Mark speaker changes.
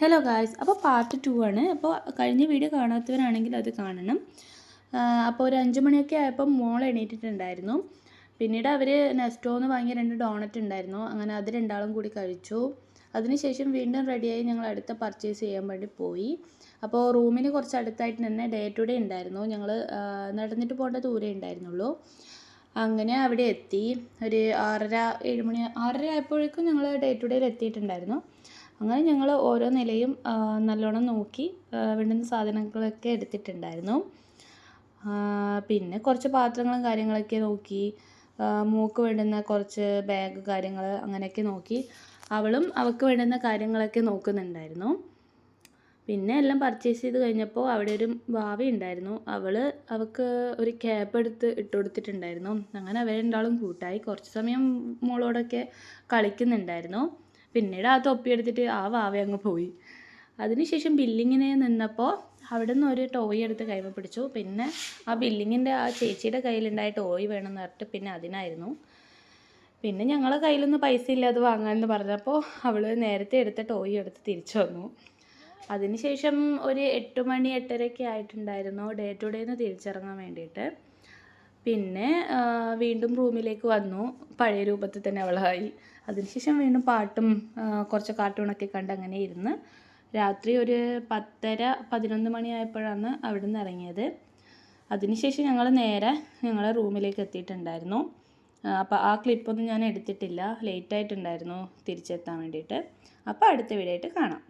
Speaker 1: Hello guys അപ്പോൾ part two ആണ്. അപ്പോൾ കഴിഞ്ഞ വീഡിയോ കാണാത്തവരാണെങ്കിൽ അത് കാണണം. അപ്പോൾ ഒരു അഞ്ച് മണിയൊക്കെ ആയപ്പോൾ മോൾ എണീറ്റിട്ടുണ്ടായിരുന്നു. പിന്നീട് അവർ നെസ്റ്റോന്ന് വാങ്ങിയ രണ്ട് ഡോണറ്റ് ഉണ്ടായിരുന്നു. അങ്ങനെ അത് രണ്ടാളും കൂടി കഴിച്ചു. അതിനുശേഷം വീണ്ടും റെഡിയായി ഞങ്ങൾ അടുത്ത പർച്ചേസ് ചെയ്യാൻ വേണ്ടി പോയി. അപ്പോൾ റൂമിന് കുറച്ച് അടുത്തായിട്ട് തന്നെ ഡേ ടു ഡേ ഉണ്ടായിരുന്നു. ഞങ്ങൾ നടന്നിട്ട് പോകേണ്ട ദൂരെ ഉണ്ടായിരുന്നുള്ളൂ. അങ്ങനെ അവിടെ എത്തി. ഒരു ആറര ഏഴ് മണി ആറര ആയപ്പോഴേക്കും ഞങ്ങൾ ഡേ ടു ഡേയിൽ എത്തിയിട്ടുണ്ടായിരുന്നു. അങ്ങനെ ഞങ്ങൾ ഓരോ നിലയും നല്ലോണം നോക്കി വേണ്ടുന്ന സാധനങ്ങളൊക്കെ എടുത്തിട്ടുണ്ടായിരുന്നു. പിന്നെ കുറച്ച് പാത്രങ്ങളും കാര്യങ്ങളൊക്കെ നോക്കി മോൾക്ക് വേണ്ടുന്ന കുറച്ച് ബാഗ് കാര്യങ്ങൾ അങ്ങനെയൊക്കെ നോക്കി അവളും അവൾക്ക് വേണ്ടുന്ന കാര്യങ്ങളൊക്കെ നോക്കുന്നുണ്ടായിരുന്നു. പിന്നെ എല്ലാം പർച്ചേസ് ചെയ്ത് കഴിഞ്ഞപ്പോൾ അവിടെ ഒരു ഭാവി ഉണ്ടായിരുന്നു. അവൾ അവൾക്ക് ഒരു ക്യാബ് എടുത്ത് ഇട്ട് കൊടുത്തിട്ടുണ്ടായിരുന്നു. അങ്ങനെ അവർ രണ്ടാളും കൂട്ടായി കുറച്ച് സമയം മോളോടൊക്കെ കളിക്കുന്നുണ്ടായിരുന്നു. പിന്നീട് ആ തൊപ്പി എടുത്തിട്ട് ആ വാവ അങ്ങ് പോയി. അതിനുശേഷം ബില്ലിങ്ങിനെ നിന്നപ്പോൾ അവിടെ നിന്ന് ഒരു ടോയ് എടുത്ത് കൈമ പിടിച്ചു. പിന്നെ ആ ബില്ലിങ്ങിന്റെ ആ ചേച്ചിയുടെ കയ്യിലുണ്ടായ ടോയ് വേണമെന്ന് പറഞ്ഞിട്ട് പിന്നെ അതിനായിരുന്നു. പിന്നെ ഞങ്ങളെ കയ്യിലൊന്നും പൈസ ഇല്ലാതെ വാങ്ങാമെന്ന് പറഞ്ഞപ്പോൾ അവൾ നേരത്തെ എടുത്ത ടോയ് എടുത്ത് തിരിച്ചു വന്നു. അതിനുശേഷം ഒരു എട്ട് മണി എട്ടരയൊക്കെ ആയിട്ടുണ്ടായിരുന്നു ഡേ ടു ഡേന്ന് തിരിച്ചിറങ്ങാൻ വേണ്ടിയിട്ട്. പിന്നെ വീണ്ടും റൂമിലേക്ക് വന്നു. പഴയ രൂപത്തിൽ തന്നെ അവളായി. അതിനുശേഷം വീണ്ടും പാട്ടും കുറച്ച് കാർട്ടൂണൊക്കെ കണ്ട് അങ്ങനെ ഇരുന്ന് രാത്രി ഒരു പത്തര പതിനൊന്ന് മണിയായപ്പോഴാണ് അവിടെ നിന്ന് ഇറങ്ങിയത്. അതിനുശേഷം ഞങ്ങൾ നേരെ ഞങ്ങളെ റൂമിലേക്ക് എത്തിയിട്ടുണ്ടായിരുന്നു. അപ്പോൾ ആ ക്ലിപ്പൊന്നും ഞാൻ എടുത്തിട്ടില്ല. ലേറ്റായിട്ടുണ്ടായിരുന്നു തിരിച്ചെത്താൻ വേണ്ടിയിട്ട്. അപ്പോൾ അടുത്ത വീഡിയോ ആയിട്ട് കാണാം.